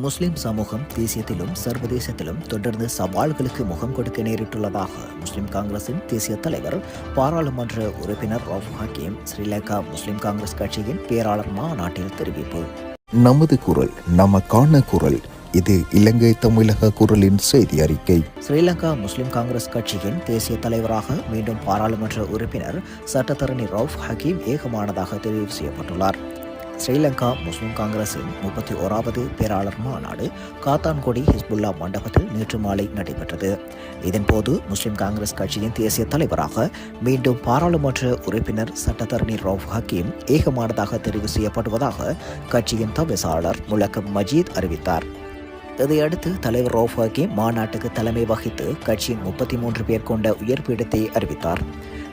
முஸ்லிம் சமூகம் தேசியத்திலும் சர்வதேசத்திலும் தொடர்ந்து சவால்களுக்கு முகம் கொடுக்க நேரிட்டுள்ளதாக முஸ்லிம் காங்கிரசின் தேசிய தலைவர் பாராளுமன்ற உறுப்பினர் ரவுஃப் ஹக்கீம் ஸ்ரீலங்கா முஸ்லிம் காங்கிரஸ் கட்சியின் பேராளர் மாநாட்டில் தெரிவிப்பு. நமது குரல் நமக்கான குரல் இது இலங்கை தமிழக குரலின் செய்தி அறிக்கை. ஸ்ரீலங்கா முஸ்லிம் காங்கிரஸ் கட்சியின் தேசிய தலைவராக மீண்டும் பாராளுமன்ற உறுப்பினர் சட்டத்தரணி ரவுஃப் ஹக்கீம் ஏகமானதாக தெரிவு செய்யப்பட்டுள்ளார். ஸ்ரீலங்கா முஸ்லிம் காங்கிரசின் முப்பத்தி ஓராவது பேராளர் மாநாடு காத்தான்குடி ஹிஸ்புல்லா மண்டபத்தில் நேற்று மாலை நடைபெற்றது. இதன்போது முஸ்லிம் காங்கிரஸ் கட்சியின் தேசிய தலைவராக மீண்டும் பாராளுமன்ற உறுப்பினர் சட்டத்தரணி ரவுஃப் ஹக்கீம் ஏகமானதாக தெரிவு செய்யப்படுவதாக கட்சியின் தவிசாளர் முலக்கம் மஜீத் அறிவித்தார். இதையடுத்து தலைவர் ரவுஃப் ஹக்கீம் மாநாட்டுக்கு தலைமை வகித்து கட்சியின் முப்பத்தி மூன்று பேர் கொண்ட உயர்பீடத்தை அறிவித்தார்.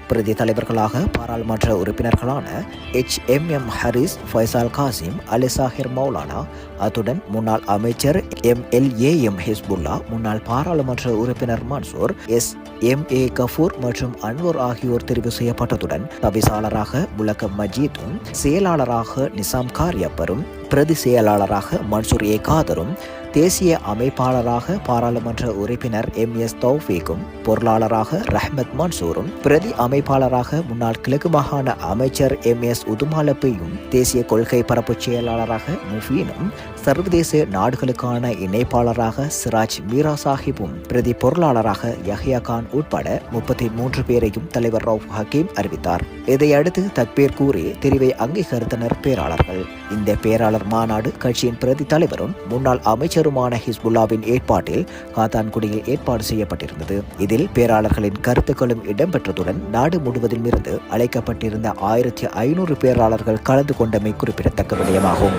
பிரதி தலைவர்களாக பாராளுமன்ற உறுப்பினர்களான H M M Harees Faizal Cassim Ali Zahir Moulana அத்துடன் முன்னாள் அமைச்சர் M L A M Hizbullah முன்னாள் பாராளுமன்ற உறுப்பினர் Mansoor S M A Gafoor மற்றும் அன்வர் ஆகியோர் தெரிவு செய்யப்பட்டதுடன் தவிசாளராக முலக்க மஜீதும் செயலாளராக நிசாம் காரியப்பரும் பிரதி செயலாளராக மன்சூர் ஏ காதரும் தேசிய அமைப்பாளராக பாராளுமன்ற உறுப்பினர் எம் எஸ் தௌஃபீக்கும் பொருளாளராக ரஹ்மத் மன்சூரும் பிரதி அமைப்பாளராக முன்னாள் கிழக்கு மாகாண அமைச்சர் எம் எஸ் உதுமாலப்பையும் தேசிய கொள்கை பரப்பு செயலாளராக முஃபீனும் சர்வதேச நாடுகளுக்கான இணைப்பாளராக சிராஜ் மீரா சாஹிப்பும் பிரதி பொருளாளராக யஹ்யா கான் உட்பட முப்பத்தி மூன்று பேரையும் தலைவர் ரவுஃப் ஹக்கீம் அறிவித்தார். இதையடுத்து தக்பீர் கூறி தெரிவை அங்கீகரித்தனர் பேராளர்கள். இந்த பேராளர் மாநாடு கட்சியின் பிரதி தலைவரும் முன்னாள் அமைச்சர் அமைச்சருமான ஹிஸ்புல்லாவின் ஏற்பாட்டில் காத்தான்குடியில் ஏற்பாடு செய்யப்பட்டிருந்தது. இதில் பேராளர்களின் கருத்துக்களும் இடம்பெற்றதுடன் நாடு முழுவதிலும் இருந்து அழைக்கப்பட்டிருந்த ஆயிரத்தி ஐநூறு பேராளர்கள் கலந்து கொண்டமை குறிப்பிடத்தக்க விடயமாகும்.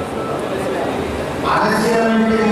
அரசியலமைப்பு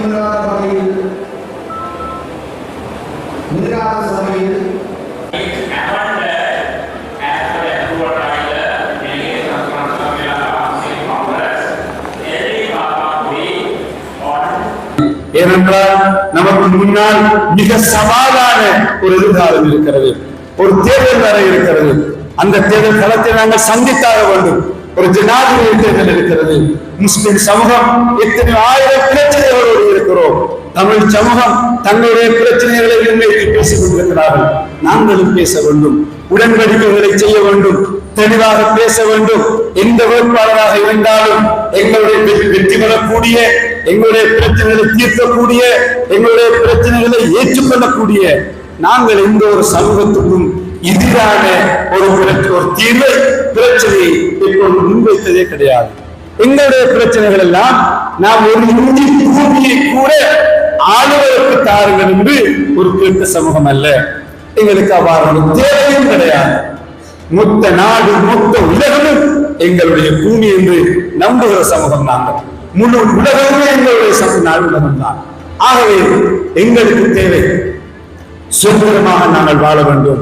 ஏனென்றால் நமக்கு முன்னால் மிக சவாலான ஒரு எதிர்காலம் இருக்கிறது. ஒரு தேர்தல் வர இருக்கிறது. அந்த தேர்தல் களத்தை நாங்கள் சந்தித்தாக வேண்டும். ஒரு ஜனாதிபதி தேர்தல் இருக்கிறது. முஸ்லிம் சமூகம் எத்தனை ஆயிரம் பிரச்சனைகளோடு இருக்கிறோம். தமிழ் சமூகம் தங்களுடைய பிரச்சனைகளை முன்வைத்து பேசிக் கொண்டிருக்கிறார்கள். நாங்களும் பேச வேண்டும். உடன்படிக்கைகளை செய்ய வேண்டும். தெளிவாக பேச வேண்டும். எந்த வேட்பாளராக இருந்தாலும் எங்களுடைய வெற்றி- வெற்றி பெறக்கூடிய எங்களுடைய பிரச்சனைகளை தீர்க்கக்கூடிய எங்களுடைய பிரச்சனைகளை ஏற்றுக்கொள்ளக்கூடிய நாங்கள் எந்த ஒரு சமூகத்துக்கும் எதிரான ஒரு ஒரு தீர்வை பிரச்சனையை இப்பொழுது முன்வைத்ததே கிடையாது. எங்களுடைய பிரச்சனைகள் எல்லாம் நாம் ஒரு இந்தி பூமியை கூட ஆளுவதற்கு தாருங்கள் என்று ஒரு கேட்ட சமூகம் அல்ல. எங்களுக்கு அவ்வாறு தேவையும் கிடையாது. மொத்த நாடு மொத்த உலகமும் எங்களுடைய பூமி என்று நம்புகிற சமூகம் நாங்கள். முழு உலகமே எங்களுடைய சமூக நாடு உலகம் தான் ஆகவே எங்களுக்கு தேவை சுதந்திரமாக நாங்கள் வாழ வேண்டும்.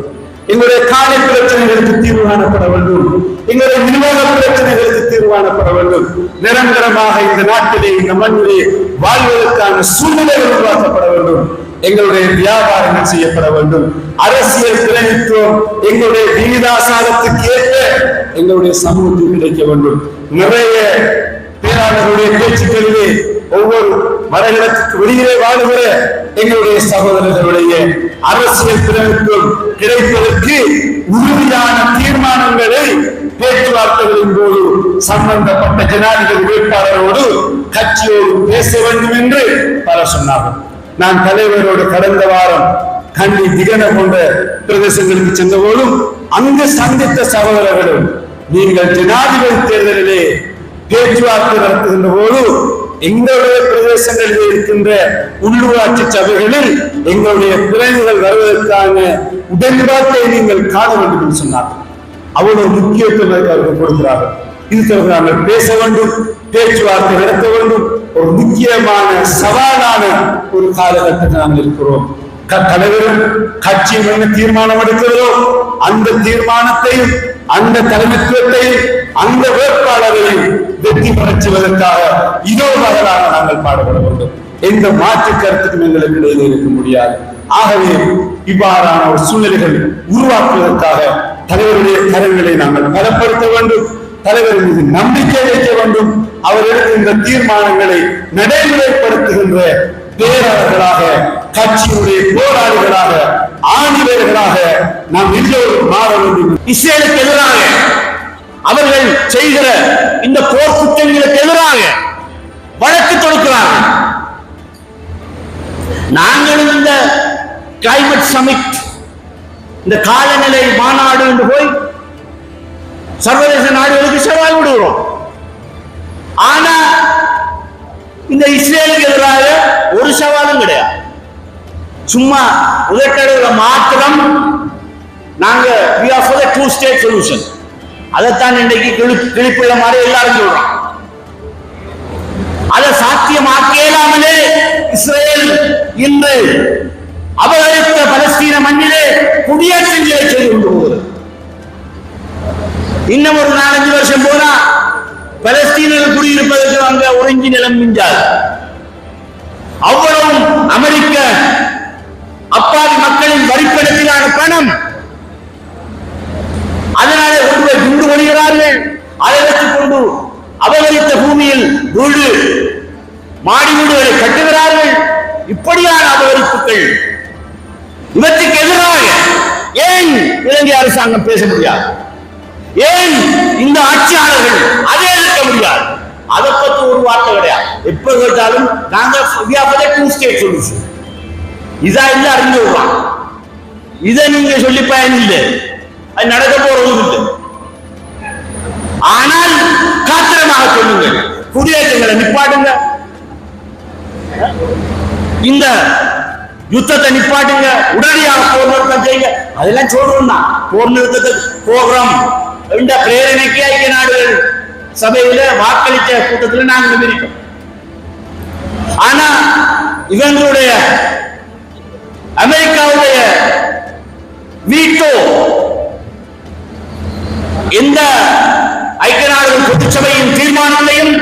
எங்களுடைய காலை பிரச்சனைகளுக்கு தீர்வு காணப்பட வேண்டும். எங்களுடைய விநியோக பிரச்சனைகளுக்கு தீர்வு காணப்பட வேண்டும். நிரந்தரமாக இந்த நாட்டிலே இந்த மண்ணிலே வாழ்வதற்கான சூழ்நிலை உருவாக்கப்பட வேண்டும். எங்களுடைய வியாபாரங்கள் செய்யப்பட வேண்டும். அரசியல் பிரதித்துவம் எங்களுடைய விகிதாசாரத்துக்கு ஏற்ப எங்களுடைய சமூகத்தில் கிடைக்க வேண்டும். நிறைய பேராளர்களுடைய பேச்சுக்களிலே ஒவ்வொரு மரங்களத்துக்கு வெளியிலே வாழுகிற எங்களுடைய சகோதரர்களுடைய அரசியல் திறனுக்கும் கிடைப்பதற்கு உறுதியான தீர்மானங்களை பேச்சுவார்த்தைகளின் போது சம்பந்தப்பட்ட ஜனாதிபதி வேட்பாளரோடு கட்சியோடு பேச வேண்டும் என்று பலர் சொன்னார்கள். நான் தலைவரோடு கடந்த வாரம் கண்டி திகன போன்ற பிரதேசங்களுக்கு சென்ற போதும் அங்கு சந்தித்த சகோதரர்களும் நீங்கள் ஜனாதிபதி தேர்தலிலே பேச்சுவார்த்தை நடத்துகின்ற போது எங்களுடைய பிரதேசங்களில் இருக்கின்ற உள்ளூராட்சி சபைகளில் எங்களுடைய பிரதிநிதிகள் வருவதற்கான உடன்பாட்டை நீங்கள் காண வேண்டும் என்று சொன்னார்கள் அவ்வளவு முக்கியத்துவம் அவர்கள் கொடுக்கிறார்கள். இது தவிர நாங்கள் பேச வேண்டும் பேச்சுவார்த்தை நடத்த வேண்டும். ஒரு முக்கியமான சவாலான ஒரு காலகட்டத்தில் நாங்கள் இருக்கிறோம். க- தலைவரும் கட்சியும் என்ன தீர்மானம் எடுக்கிறதோ அந்த தீர்மானத்தையும் அந்த தலைமைத்துவத்தையும் அந்த வேட்பாளரையும் வெற்றி பெறச் இதோ மகளாக நாங்கள் பாடுபட வேண்டும். எந்த மாற்று கருத்துக்கும் எங்களுக்கு இடையிலே இருக்க முடியாது. ஆகவே இவ்வாறான ஒரு சூழ்நிலைகள் உருவாக்குவதற்காக தலைவருடைய கருவிகளை நாங்கள் பலப்படுத்த வேண்டும். தலைவர் மீது நம்பிக்கை வைக்க வேண்டும். அவர் எடுக்கின்ற தீர்மானங்களை நடைமுறைப்படுத்துகின்ற பேரர்களாக கட்சியுடைய போராளிகளாக ஆணிவர்களாக நாம் எல்லோரும் மாற வேண்டும். இஸ்ரேலுக்கு எதிராக அவர்கள் செய்கிற இந்த போர் குற்றங்களுக்கு எதிராக வழக்கு தொடுக்கிறார்கள். நாங்களும் இந்த கிளைமேட் சமிட் இந்த காலநிலை மாநாடு என்று போய் சர்வதேச நாடுகளுக்கு சவால் விடுகிறோம். ஆனா இந்த இஸ்ரேலுக்கு எதிராக ஒரு சவாலும் கிடையாது. சும்மா உதட்டடையில மாத்திரம் நாங்க டூ ஸ்டேட் சொல்யூஷன் அதைத்தான் இன்றைக்கு கிளி கிளிப்புள்ள மாதிரி எல்லாரும் சொல்றான் அதை சாத்தியமாக்கியலாமலே இஸ்ரேல் இன்று அபகரித்த பலஸ்தீன மண்ணிலே குடியேற்றங்களை செய்து கொண்டு போகிறது. இன்னும் ஒரு நாலஞ்சு வருஷம் போனா பலஸ்தீனர்கள் குடியிருப்பதற்கு அங்க ஒருங்கி நிலம் மிஞ்சாது. அவ்வளவும் அமெரிக்க அப்பாவி மக்களின் வரிப்படத்திலான பணம். அதனால ஓடுகிறார்கள் அதை வைத்துக் கொண்டு அபகரித்த பூமியில் வீடு மாடி வீடுகளை கட்டுகிறார்கள். இப்படியான அபகரிப்புகள் இவற்றுக்கு எதிராக ஏன் இலங்கை அரசாங்கம் பேச முடியாது? ஏன் இந்த ஆட்சியாளர்கள் அதை எதிர்க்க முடியாது? அதை பத்தி ஒரு வார்த்தை கிடையாது. எப்ப கேட்டாலும் நாங்க டூ ஸ்டேட் சொல்யூஷன் இதா இல்ல அறிஞ்சு விடுறான் இதை நீங்க சொல்லி பயன் இல்லை. அது நடக்க போறது இல்லை. ஆனால் காத்திரமாக சொல்லுங்க குடியேற்றங்களை நிப்பாட்டுங்க. இந்த யுத்தத்தை நிப்பாட்டுங்க. உடனடியாக போர் நிறுத்தம் செய்யுங்க. அதெல்லாம் சொல்றோம் தான். போர் நிறுத்தத்துக்கு போகிறோம். என்ற பிரேரணைக்கு ஐக்கிய நாடுகள் சபையில வாக்களித்த கூட்டத்தில் நாங்கள் இருக்கோம் ஆனா இவங்களுடைய அமெரிக்காவுடைய வீட்டோ எந்த ஐக்கிய நாடுகள் பொதுச்சபையின் தீர்மானங்களையும்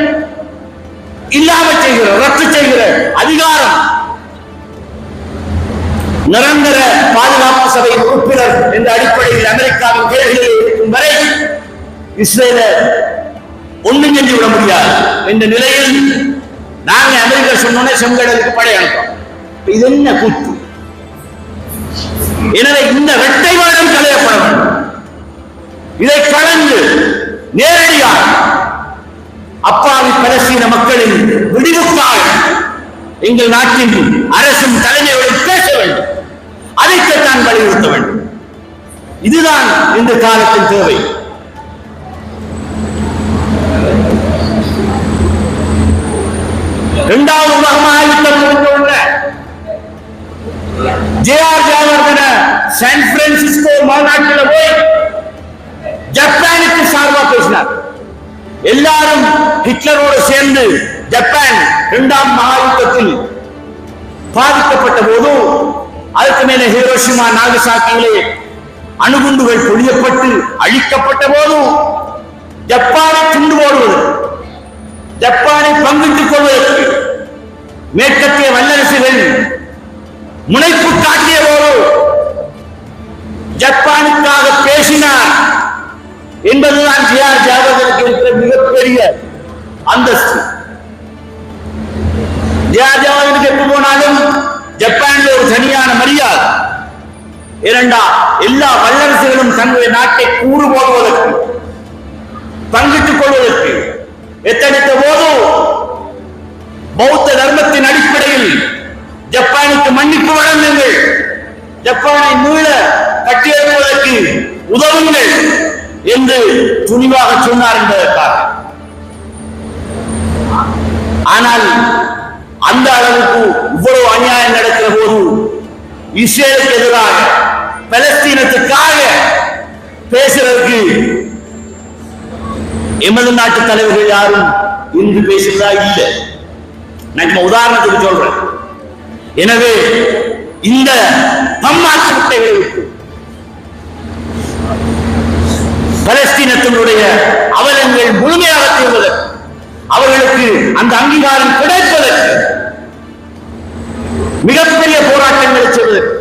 இல்லாமல் செய்கிற ரத்து செய்கிற அதிகாரம் நிரந்தர பாதுகாப்பு சபையின் உறுப்பினர் என்ற அடிப்படையில் அமெரிக்காவின் கைகளில் இருக்கும் வரை இஸ்ரேல ஒண்ணும் செஞ்சு விட முடியாது. என்ற நிலையில் நாங்க அமெரிக்கா சொன்னோன்னே செங்கடலுக்கு படை அனுப்போம் இது என்ன கூத்து? எனவே இந்த வெட்டை வாடம் களையப்பட வேண்டும் இதை கலந்து நேரடியாக அப்பாவி பலஸ்தீன மக்களின் விடுவிப்பாக எங்கள் நாட்டின் அரசும் தலைமையோடு பேச வேண்டும். அதைத்தான் வலியுறுத்த வேண்டும். இதுதான் இந்த காலத்தின் தேவை. இரண்டாவது உலகமாக யுத்தம் முடிந்த உடனே ஜேஆர் ஜெயவர்தன சான் பிரான்சிஸ்கோ மாநாட்டில் போய் ஜப்பான் எல்லாரும் ஹிட்லரோடு சேர்ந்து ஜப்பான் இரண்டாம் மகாயுத்தத்தில் பாதிக்கப்பட்ட போது அதுக்கு மேல ஹிரோஷிமா நாகசாக்கியிலே அணுகுண்டுகள் பொழியப்பட்டு அழிக்கப்பட்ட போதும் ஜப்பானை துண்டு போடுவது ஜப்பானை பங்கிட்டுக் கொள்வதற்கு மேற்கத்திய வல்லரசுகள் முனைப்பு காட்டிய போது ஜப்பானுக்காக பேசினார். என்பதுதான் ஜிஆர் ஜாதகனுக்கு இருக்கிற மிகப்பெரிய அந்தஸ்து. ஜிஆர் ஜாதகனுக்கு எப்ப போனாலும் ஜப்பான்ல ஒரு தனியான மரியாதை. இரண்டா எல்லா வல்லரசுகளும் தங்களுடைய நாட்டை கூறு போடுவதற்கு பங்கிட்டுக் கொள்வதற்கு எத்தனித்த போது பௌத்த தர்மத்தின் அடிப்படையில் ஜப்பானுக்கு மன்னிப்பு வழங்குங்கள். ஜப்பானை மீள கட்டியெழுப்புவதற்கு உதவுங்கள். என்று துணிவாக சொன்னார் என்பதற்காக. ஆனால் அந்த அளவுக்கு இவ்வளவு அநியாயம் நடக்கிற போது இஸ்ரேலுக்கு எதிராக பலஸ்தீனத்துக்காக பேசுறதுக்கு எமது நாட்டு தலைவர்கள் யாரும் இன்று பேசுறதா இல்லை. நான் உதாரணத்துக்கு சொல்றேன். எனவே இந்த பம்மாற்று முட்டைகளை பலஸ்தீனத்தினுடைய அவலங்கள் முழுமையாக தீர்வதற்கு அவர்களுக்கு அந்த அங்கீகாரம் கிடைப்பதற்கு மிகப்பெரிய போராட்டங்களை செய்வதற்கு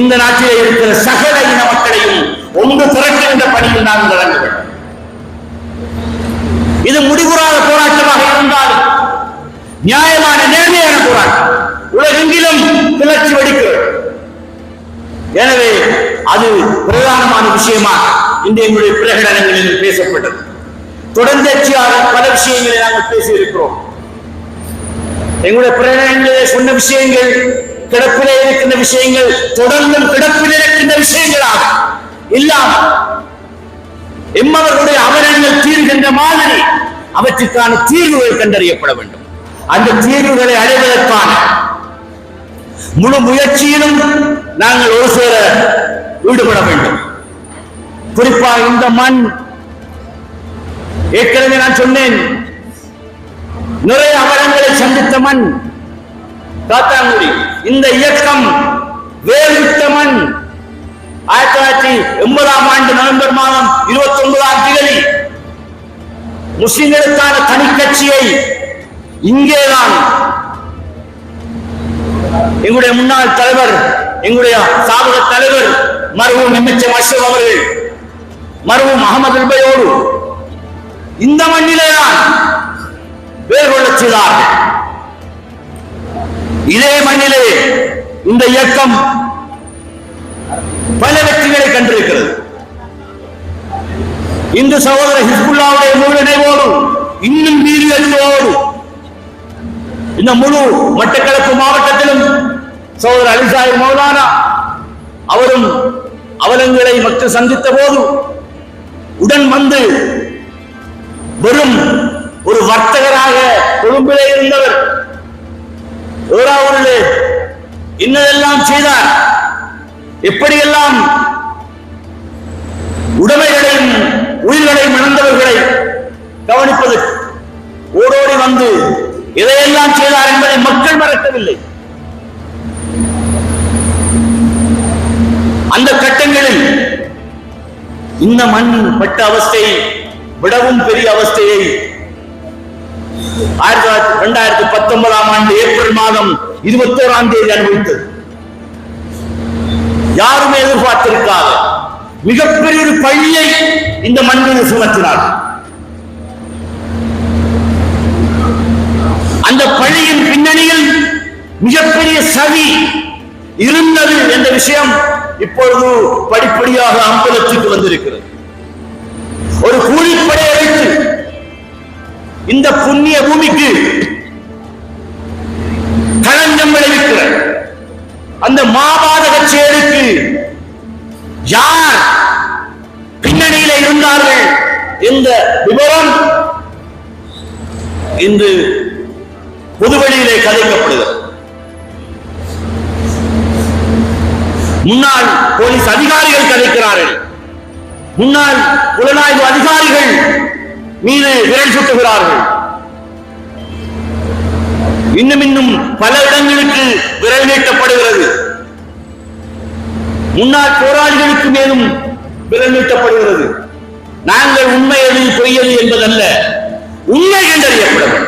இந்த நாட்டிலே இருக்கிற சகல இன மக்களையும் ஒன்று திரட்டுகின்ற பணியில் நாம் தொடங்க வேண்டும் இது முடிவுறாத போராட்டமாக இருந்தாலும் நியாயமான நேர்மையான போராட்டம். உலகெங்கிலும் கிளர்ச்சி வெடிக்கிறது. எனவே அது பிரதானமான விஷயமா இந்த எங்களுடைய பிரகடனங்களில் பேசப்பட்டது. தொடர்ந்தேர்ச்சியாக பல விஷயங்களை நாங்கள் பேசியிருக்கிறோம். எங்களுடைய பிரகடனங்களிலே சொன்ன விஷயங்கள் கிடப்பிலே இருக்கின்ற விஷயங்கள் தொடர்ந்தும் கிடப்பில் இருக்கின்ற விஷயங்களாக இல்லாமல் எம்மவர்களுடைய அவரங்கள் தீர்கின்ற மாதிரி அவற்றுக்கான தீர்வுகள் கண்டறியப்பட வேண்டும். அந்த தீர்வுகளை அடைவதற்கான முழு முயற்சியிலும் நாங்கள் ஒரு சேர ஈடுபட வேண்டும். குறிப்பாக இந்த மண். ஏற்கனவே நான் சொன்னேன். நிறைய அவலங்களை சந்தித்த மண். காத்தாங்குடி. இந்த இயக்கம் வேறுவிட்ட மண். ஆயிரத்தி தொள்ளாயிரத்தி எண்பதாம் ஆண்டு நவம்பர் மாதம் இருபத்தி ஒன்பதாம் தேதி முஸ்லிம்களுக்கான தனி கட்சியை இங்கேதான் எங்களுடைய முன்னாள் தலைவர் எங்களுடைய சாபக தலைவர் மருவும் எம்எச்எம் அஷ்ரப் அவர்கள். மருவும் அகமது இந்த மண்ணிலேதான் வேர் கொள்ளச் செய்தார்கள். இதே மண்ணிலே இந்த இயக்கம் பல வெற்றிகளை கண்டிருக்கிறது. இந்து சகோதர ஹிஸ்புல்லாவுடைய முழு நினைவோடு இன்னும் வீரியத்தோடு இந்த முழு மட்டக்களப்பு மாவட்டத்திலும் சகோதரர் அலிசாய் மௌலானா அவரும் அவலங்களை மக்கள் சந்தித்த போது உடன் வந்து வெறும் ஒரு வர்த்தகராக கொழும்பிலே இருந்தவர் ஓராவூரிலே இன்னதெல்லாம் செய்தார். எப்படியெல்லாம் உடைமைகளையும் உயிர்களையும் இழந்தவர்களை கவனிப்பது? ஓடோடி வந்து எதையெல்லாம் செய்தார் என்பதை மக்கள் மறக்கவில்லை. அந்த கட்டங்களில் இந்த மண் பட்ட அவஸ்தை விடவும் பெரிய அவஸ்தையை ஆயிரத்தி தொள்ளாயிரத்தி இரண்டாயிரத்தி பத்தொன்பதாம் ஆண்டு ஏப்ரல் மாதம் இருபத்தோராம் தேதி அனுபவித்தது. யாருமே எதிர்பார்த்திருக்காத மிகப்பெரிய ஒரு பழியை இந்த மண்ணில் சுமத்தினார். அந்த பழியின் பின்னணியில் மிகப்பெரிய சதி இருந்தது என்ற விஷயம் இப்பொழுது படிப்படியாக அம்பலத்துக்கு வந்திருக்கிறது. ஒரு கூலிப்படை அழைத்து இந்த புண்ணிய பூமிக்கு களங்கம் விளைவிக்கிற அந்த மாபாதக செயலுக்கு யார் பின்னணியில இருந்தார்கள் இந்த விவரம் இன்று பொதுவெளியிலே கதைக்கப்படுகிறது. முன்னாள் போலீஸ் அதிகாரிகள் கதைக்கிறார்கள். முன்னாள் புலனாய்வு அதிகாரிகள் மீது விரல் சுட்டுகிறார்கள். இன்னும் இன்னும் பல இடங்களுக்கு விரல் நீட்டப்படுகிறது. முன்னாள் போராளிகளுக்கு மேலும் விரல் நீட்டப்படுகிறது. நாங்கள் உண்மை எது பொய்யது என்பதல்ல உண்மை கண்டறியப்படும்.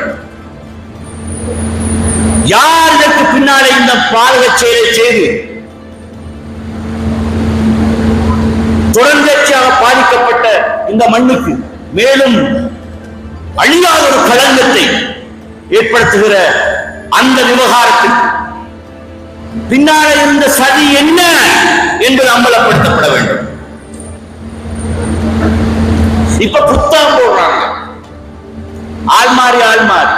யார் இதற்கு பின்னாலே இந்த பாதக செயலை செய்து தொடர்ந்தேர்ச்சியாக பாதிக்கப்பட்ட இந்த மண்ணுக்கு மேலும் அழியாத ஒரு களங்கத்தை ஏற்படுத்துகிற அந்த விவகாரத்தில் பின்னால இருந்த சதி என்ன என்று அம்பலப்படுத்தப்பட வேண்டும். இப்ப புத்தகம் போடுறாங்க. ஆள்மாறி ஆள்மாறி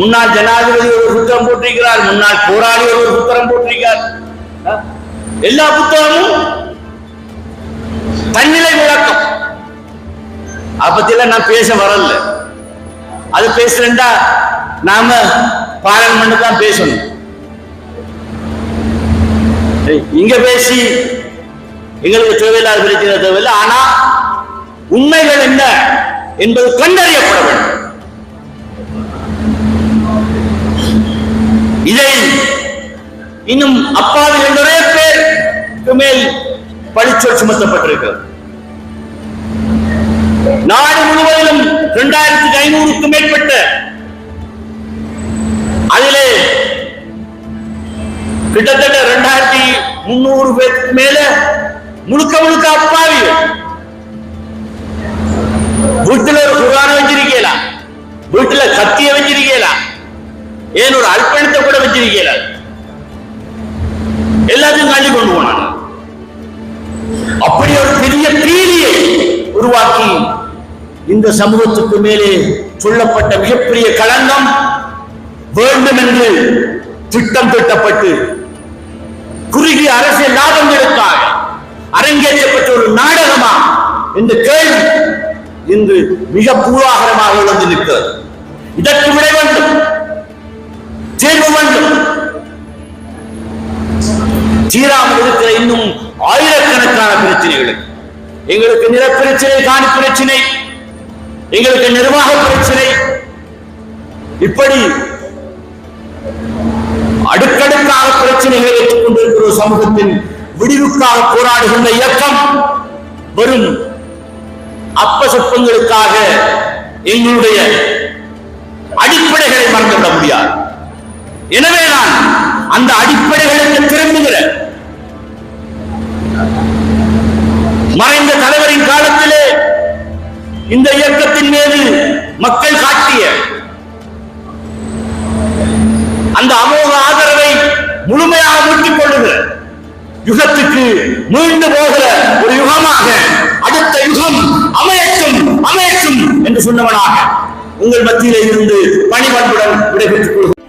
முன்னாள் ஜனாதிபதி ஒரு புத்தகம் போட்டிருக்கிறார் முன்னாள் போராளி ஒரு புத்தகம் போட்டிருக்கிறார். எல்லா புத்தகமும் தன்னிலை விளக்கம் அதை நான் பேச வரல. அது பேசுறேன்டா நாம பாராளுமன்றம் தான் பேசணும். இங்க பேசி எங்களுக்கு தேவையில்லாத பிரச்சனை தேவையில்லை. ஆனா உண்மைகள் என்ன என்பது கண்டறியப்பட வேண்டும். இதை இன்னும் அப்பாவிகள் நிறைய பேருக்கு மேல் பழிச்சொல் சுமத்தப்பட்டிருக்கிறது. நாடு முழுவதிலும் இரண்டாயிரத்தி ஐநூறுக்கும் மேற்பட்ட அதிலே கிட்டத்தட்ட இரண்டாயிரத்தி முன்னூறு பேருக்கு மேல முழுக்க முழுக்க அப்பாவி வீட்டுல ஒரு குரான வச்சிருக்கலாம் வீட்டுல கத்திய வச்சிருக்கலாம் ஏன் ஒரு அல்பணத்தை கூட வச்சிருக்கலாம் இந்த சமூகத்துக்கு மேலே சொல்லப்பட்ட மிகப்பெரிய களங்கம் வேண்டும் என்று திட்டம் திட்டப்பட்டு குறுகிய அரசியல் லாபங்களுக்காக அரங்கேற்றப்பட்ட ஒரு நாடகமா? என்று கேள்வி இன்று மிக பூவாகரமாக எழுந்து நிற்கிறது இதற்கு விட வேண்டும். தீர்வு வேண்டும். தீராமல் இருக்கிற இன்னும் ஆயிரக்கணக்கான பிரச்சனைகள் எங்களுக்கு நில பிரச்சனை காணி பிரச்சனை எங்களுக்கு நிர்வாக பிரச்சனை. இப்படி அடுக்கடுக்காக பிரச்சனைகளை ஏற்றுக் கொண்டிருக்கிற சமூகத்தின் விடிவுக்காக போராடுகின்ற இயக்கம் வெறும் அப்ப சொற்பங்களுக்காக எங்களுடைய அடிப்படைகளை மறந்துவிட முடியாது. எனவே நான் அந்த அடிப்படைகளுக்கு திரும்புகிற இந்த இயக்கத்தின் மீது மக்கள் காட்டிய அந்த அமோக ஆதரவை முழுமையாக மீட்டுக் கொள்ளுகிற யுகத்துக்கு மீண்டு போகிற ஒரு யுகமாக அடுத்த யுகம் அமையட்டும் அமையட்டும் என்று சொன்னவனாக உங்கள் மத்தியிலே இருந்து பணிபண்புடன் விடைபெற்றுக் கொள்கிறேன்.